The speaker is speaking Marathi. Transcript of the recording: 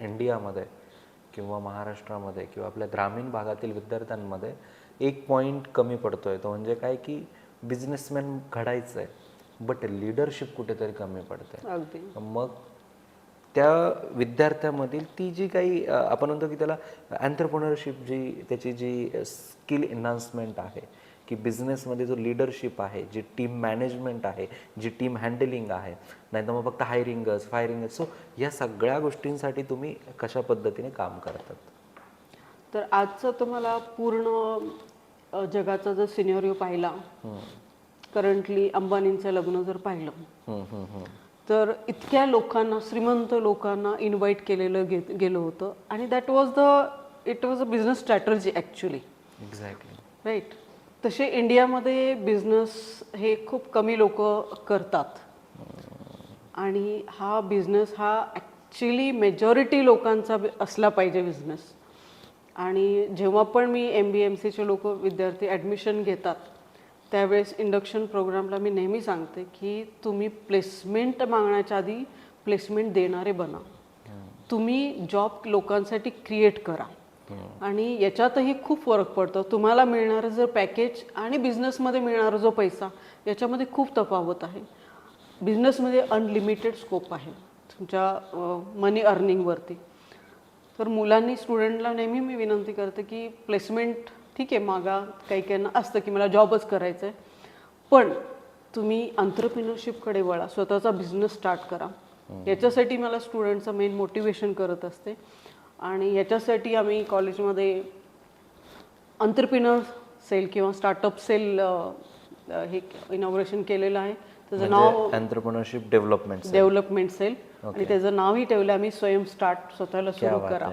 इंडियामध्ये किंवा महाराष्ट्रामध्ये किंवा आपल्या ग्रामीण भागातील विद्यार्थ्यांमध्ये एक पॉईंट कमी पडतोय. तो म्हणजे काय की बिझनेसमॅन घडायचं आहे बट लिडरशिप कुठेतरी कमी पडते मग त्या विद्यार्थ्यामधील ती जी काही आपण म्हणतो की त्याला अँथरप्रोनरशिप जी त्याची जी स्किल एन्हान्समेंट आहे की बिझनेसमध्ये जो लिडरशिप आहे जी टीम मॅनेजमेंट आहे जी टीम हँडलिंग आहे नाही तर मग फक्त हायरिंगच फायरिंगच सो या सगळ्या गोष्टींसाठी तुम्ही कशा पद्धतीने काम करतात? तर आजचं तुम्हाला पूर्ण जगाचा जर सिनेरिओ पाहिला करंटली अंबानींचं लग्न जर पाहिलं. तर इतक्या लोकांना श्रीमंत लोकांना इन्व्हाइट केलेलं गे गेलं होतं. आणि that was the it was a business strategy actually exactly right तसे इंडियामध्ये बिझनेस हे खूप कमी लोक करतात. आणि हा बिझनेस हा ॲक्च्युली मेजॉरिटी लोकांचा असला पाहिजे बिझनेस आणि जेव्हा पण मी एम बी एम सीचे लोक विद्यार्थी ॲडमिशन घेतात त्यावेळेस इंडक्शन प्रोग्रामला मी नेहमी सांगते की तुम्ही प्लेसमेंट मागण्याच्या आधी प्लेसमेंट देणारे बना. तुम्ही जॉब लोकांसाठी क्रिएट करा. आणि याच्यातही खूप फरक पडतो. तुम्हाला मिळणारं जर पॅकेज आणि बिझनेसमध्ये मिळणारा जो पैसा याच्यामध्ये खूप तफावत आहे. बिझनेसमध्ये अनलिमिटेड स्कोप आहे तुमच्या मनी अर्निंगवरती तर मुलांनी स्टुडंटला नेहमी मी विनंती करते की प्लेसमेंट ठीक आहे मागा काही काहींना असतं की मला जॉबच करायचं आहे पण तुम्ही अंतरप्रिनरशिपकडे वळा स्वतःचा बिझनेस स्टार्ट करा. याच्यासाठी मला स्टुडंटचं मेन मोटिवेशन करत असते. आणि याच्यासाठी आम्ही कॉलेजमध्ये अंतरप्रिनर सेल किंवा स्टार्टअप सेल हे इनॉग्रेशन केलेलं आहे. त्याचं नाव म्हणजे एंटरप्रिनरशिप डेव्हलपमेंट डेव्हलपमेंट सेल आणि त्याचं नावही ठेवलं आम्ही स्वयं स्टार्ट स्वतःला सुरू करा.